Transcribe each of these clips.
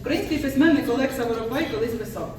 Український письменник Олег Саворопай колись писав: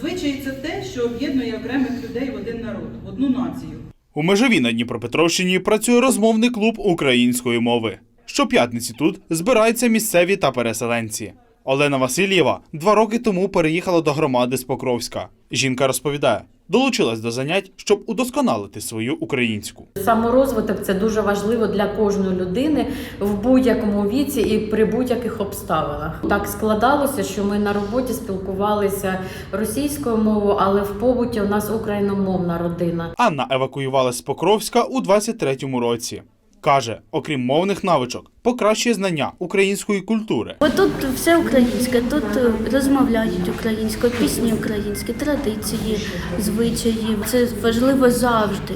звичай це те, що об'єднує окремих людей в один народ, в одну націю. У межові на Дніпропетровщині працює розмовний клуб української мови. Щоп'ятниці тут збираються місцеві та переселенці. Олена Васильєва два роки тому переїхала до громади з Покровська. Жінка розповідає, долучилась до занять, щоб удосконалити свою українську. Саморозвиток це дуже важливо для кожної людини в будь-якому віці і при будь-яких обставинах. Так складалося, що ми на роботі спілкувалися російською мовою, але в побуті у нас україномовна родина. Анна евакуювалась з Покровська у 23-му році. Каже, окрім мовних навичок, покращує знання української культури. Бо тут все українське, тут е, розмовляють українською, пісні українські, традиції, звичаї. Це важливо завжди.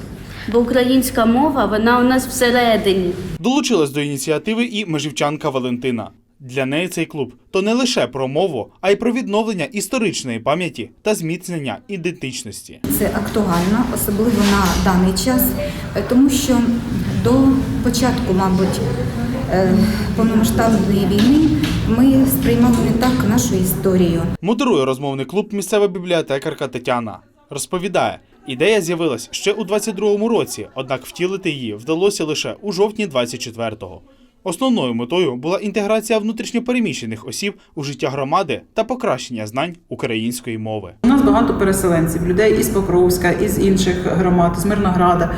Бо українська мова, вона у нас всередині. Долучилась до ініціативи і межівчанка Валентина. Для неї цей клуб то не лише про мову, а й про відновлення історичної пам'яті та зміцнення ідентичності. Це актуально, особливо на даний час, е, тому що до початку, мабуть, е, повномасштабної війни ми сприймали не так нашу історію. Модерує розмовний клуб місцева бібліотекарка Тетяна. Розповідає, ідея з'явилась ще у 22-му році, однак втілити її вдалося лише у жовтні 24-го. Основною метою була інтеграція внутрішньопереміщених осіб у життя громади та покращення знань української мови. У нас багато переселенців, людей із Покровська, із інших громад, з Мирнограда.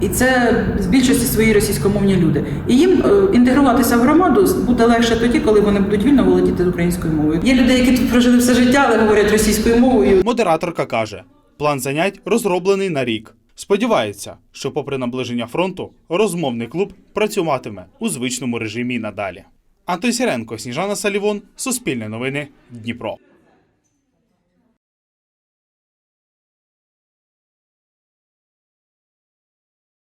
І це з більшості свої російськомовні люди. І їм е, інтегруватися в громаду буде легше тоді, коли вони будуть вільно володіти українською мовою. Є люди, які тут прожили все життя, але говорять російською мовою. Модераторка каже, план занять розроблений на рік. Сподівається, що, попри наближення фронту, розмовний клуб працюватиме у звичному режимі надалі. Антон Сіренко, Сніжана Салівон, Суспільне новини, Дніпро.